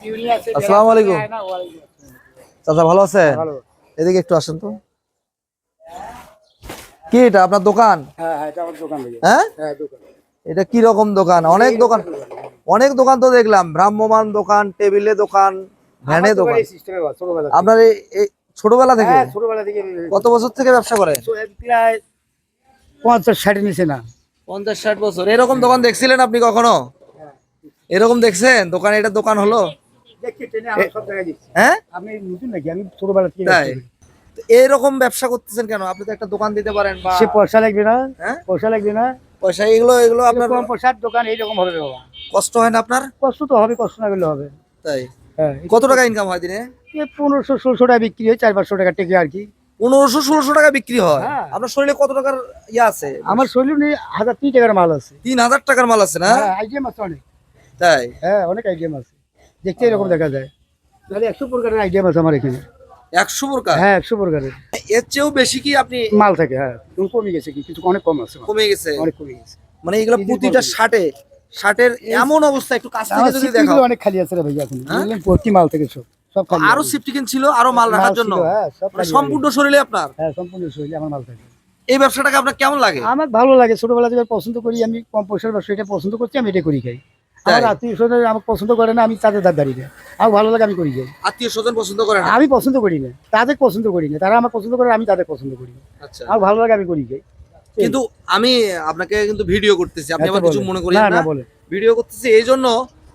আসসালামু আলাইকুম। চাচা ভালো আছেন এদিকে একটু আসেন তো। কি এটা আপনার দোকান? হ্যাঁ হ্যাঁ এটা হ্যাঁ? হ্যাঁ দোকান। এটা কি রকম দোকান? অনেক দোকান অনেক দোকান তো দেখলাম। ভ্রাম্যমান দোকান টেবিলে দোকান ভ্যানে দোকান। আপনার এই- এই ছোটবেলা থেকে? হ্যাঁ ছোটবেলা থেকে কত বছর থেকে ব্যবসা করে? প্রায় পঞ্চাশ ষাটের নিচে না। পঞ্চাশ ষাট বছর। এরকম দোকান দেখছিলেন আপনি কখনো? এরকম দেখছেন? দোকান এটা দোকান হলো? হ্যাঁ? আপনি নতুন নাকি? আমি ছোটবেলা থেকে তাই। এরকম ব্যবসা করতেছেন কেন? আপনি তো একটা দোকান দিতে পারেন বা সে পয়সা লাগবে না। হ্যাঁ? পয়সা লাগবে না। পয়সা এগুলো এগুলো আপনার কম পয়সার দোকান এইরকম হবে বাবা। কষ্ট হয় না আপনার? কষ্ট তো হবে কষ্ট না করলে হবে। তাই। হ্যাঁ কত টাকা ইনকাম হয় দিনে? পনেরোশো ষোলোশো টাকা বিক্রি হয় চার পাঁচশো টাকা টেকে আর কি। পনেরোশো ষোলোশো টাকা বিক্রি হয়। আপনার শরীরে কত টাকার ইয়ে আছে? আমার শরীর নিয়ে হাজার তিন টাকার মাল আছে। তিন হাজার টাকার মাল আছে না? আইডিএম আছে অনেক। তাই। হ্যাঁ অনেক আইডিএম আছে। দেখতে এরকম দেখা যায়। তাহলে একশো প্রকারের আইডিএম আছে আমার এখানে। একশো প্রকার? হ্যাঁ একশো প্রকারের। এর চেয়েও বেশি কি আপনি মাল থাকে হ্যাঁ। কমে গেছে কি কিছু অনেক কম আছে কমে গেছে? অনেক কমে গেছে। মানে এগুলো প্রতিটা। শার্টে শার্টের এমন অবস্থা একটু কাছ থেকে যদি অনেক খালি আছে রে ভাইয়া এখন। ভর্তি মাল থেকে সব আরও। সিফটিকেন ছিল আরও মাল রাখার জন্য? হ্যাঁ মানে সম্পূর্ণ শরীরে আপনার? হ্যাঁ সম্পূর্ণ শরীরে আমার মাল থাকে। এই ব্যবসাটাকে আপনার কেমন লাগে? আমার ভালো লাগে ছোটবেলা থেকে পছন্দ করি আমি কম পয়সার ব্যবসা এটা পছন্দ করছি আমি এটা করি খাই? আমার আত্মীয় স্বজন আমাকে পছন্দ করে না আমি তাদের দাঁড় দাঁড়িয়ে আমার ভালো লাগে আমি করি যাই। আত্মীয় স্বজন পছন্দ করে না? আমি পছন্দ করি না। তাদের পছন্দ করি না। তারা আমার পছন্দ করে আমি তাদের পছন্দ করি না। আচ্ছা। আমার ভালো লাগে আমি করি যাই। কিন্তু আমি আপনাকে কিন্তু ভিডিও করতেছি। আপনি আচ্ছা, কিছু মনে না না বলে ভিডিও করতেছি এই জন্য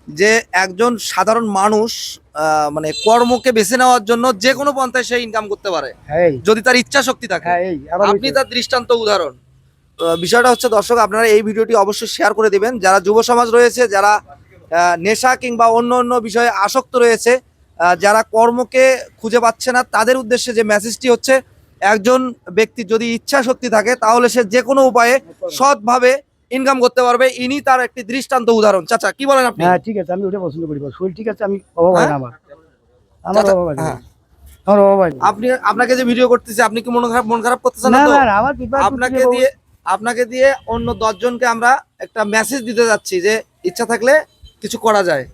যে একজন সাধারণ মানুষ আহ, মানে কর্মকে বেছে নেওয়ার জন্য যে কোনো পন্থায় সে ইনকাম করতে পারে। হ্যাঁ যদি তার ইচ্ছা শক্তি থাকে। হ্যাঁ আপনি তার দৃষ্টান্ত উদাহরণ। বিষয়টা হচ্ছে দর্শক আপনারা এই ভিডিওটি অবশ্যই শেয়ার করে দেবেন। যারা যুব সমাজ রয়েছে যারা নেশা কিংবা অন্য অন্য বিষয়ে আসক্ত রয়েছে যারা কর্মকে খুঁজে পাচ্ছে না তাদের উদ্দেশ্যে যে মেসেজটি হচ্ছে একজন ব্যক্তির যদি ইচ্ছা শক্তি থাকে তাহলে সে যে কোনো উপায়ে সৎভাবে ইনকাম করতে পারবে। ইনি তার একটি দৃষ্টান্ত উদাহরণ। চাচা কি বলেন আপনি? হ্যাঁ ঠিক আছে আমি ওটা পছন্দ করি। শরীর ঠিক আছে আমি অভাব হয় না আমার। আমার চাচা, অভাব হয় হ্যাঁ। আমার অভাব হয় আপনি আপনাকে যে ভিডিও করতেছি আপনি কি মন খারাপ মন খারাপ করতেছেন? না না, আমার আপনাকে দিয়ে আপনাকে দিয়ে অন্য দশজনকে আমরা একটা মেসেজ দিতে যাচ্ছি যে ইচ্ছা থাকলে কিছু করা যায়।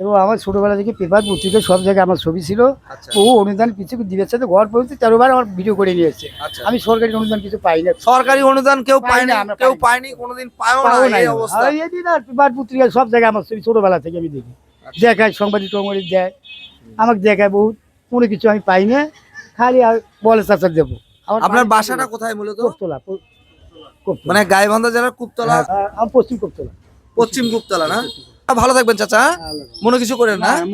এবং আমার ছোটবেলা থেকে পেপার পত্রিকা সব জায়গায় আমার ছবি ছিল। আচ্ছা। ও অনুদান কিছু দিবেছে সাথে ঘর পর্যন্ত তেরোবার আমার ভিডিও করে নিয়েছে আচ্ছা। আমি সরকারি অনুদান কিছু পাই না। সরকারি অনুদান কেউ পাই না, কেউ পাই না। পায়নি কোনোদিন পায়ও পাও না এই অবস্থা। আর এই দিন আর পেপার পত্রিকা সব জায়গায় আমার ছবি ছোটবেলা থেকে আমি দেখি। আচ্ছা। দেখায় সংবাদিক টংবাদিক দেয়। আমাকে দেখায় বহুত। কোনো কিছু আমি পাই না। খালি আর বলে চাচা দেবো। আপনার বাসাটা কোথায় মূলত? মানে গাইবান্ধা জেলার কুপতলা? হ্যাঁ, আমার পশ্চিম কুপতলা। পশ্চিম কুপতলা না? ভালো থাকবেন চাচা হ্যাঁ? মনে কিছু করেন না? হ্যাঁ,